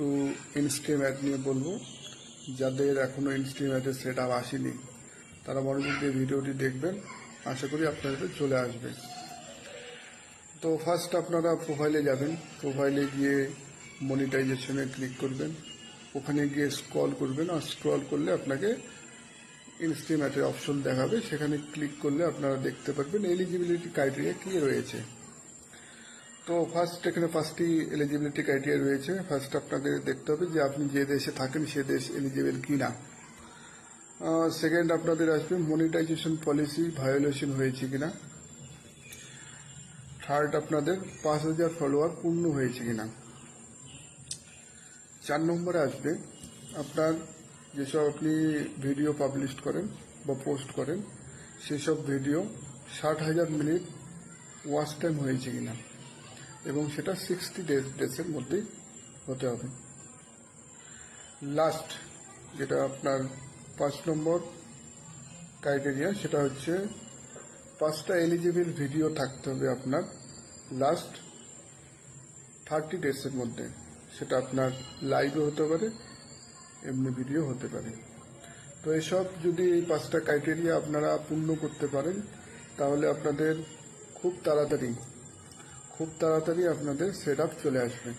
একটু instream add নিয়ে বলব। যাদের এখনও ইনস্ট্রিম অ্যাডের সেট আপ আসেনি, তারা মনোযোগ ভিডিওটি দেখবেন। আশা করি আপনাদের চলে আসবে। তো ফার্স্ট আপনারা প্রোফাইলে যাবেন। প্রোফাইলে গিয়ে মনিটাইজেশনে ক্লিক করবেন। ওখানে গিয়ে স্ক্রল করবেন। আর স্ক্রল করলে আপনাকে ইনস্ট্রিম অ্যাডের অপশন দেখাবে। সেখানে ক্লিক করলে আপনারা দেখতে পারবেন এলিজিবিলিটি ক্রাইটেরিয়া কী রয়েছে। তো ফার্স্ট এখানে পাঁচটি এলিজিবিলিটি ক্রাইটেরিয়া রয়েছে। ফার্স্ট আপনাকে দেখতে হবে যে আপনি যে দেশে থাকেন সে দেশ এলিজিবল কি না সেকেন্ড আপনাদের আসবে মনিটাইজেশন পলিসি ভায়োলেশন হয়েছে কিনা। থার্ড আপনাদের পাঁচ হাজার ফলোয়ার পূর্ণ হয়েছে কিনা। চার নম্বরে আসবে আপনার যেসব আপনি ভিডিও পাবলিশ করেন বা পোস্ট করেন, সেসব ভিডিও ষাট হাজার মিনিট ওয়াচ টাইম হয়েছে কিনা। এবং সেটা সিক্সটি ডেজ ডেজের মধ্যেই হতে হবে। লাস্ট যেটা আপনার পাঁচ নম্বর ক্রাইটেরিয়া সেটা হচ্ছে পাঁচটা এলিজিবল ভিডিও থাকতে হবে আপনার লাস্ট থার্টি ডেজের মধ্যে। সেটা আপনার লাইভও হতে পারে, এমনি ভিডিও হতে পারে। তো এসব যদি এই পাঁচটা ক্রাইটেরিয়া আপনারা পূর্ণ করতে পারেন, তাহলে আপনাদের খুব তাড়াতাড়ি খুব তাড়াতাড়ি আপনাদের সেট চলে আসবে।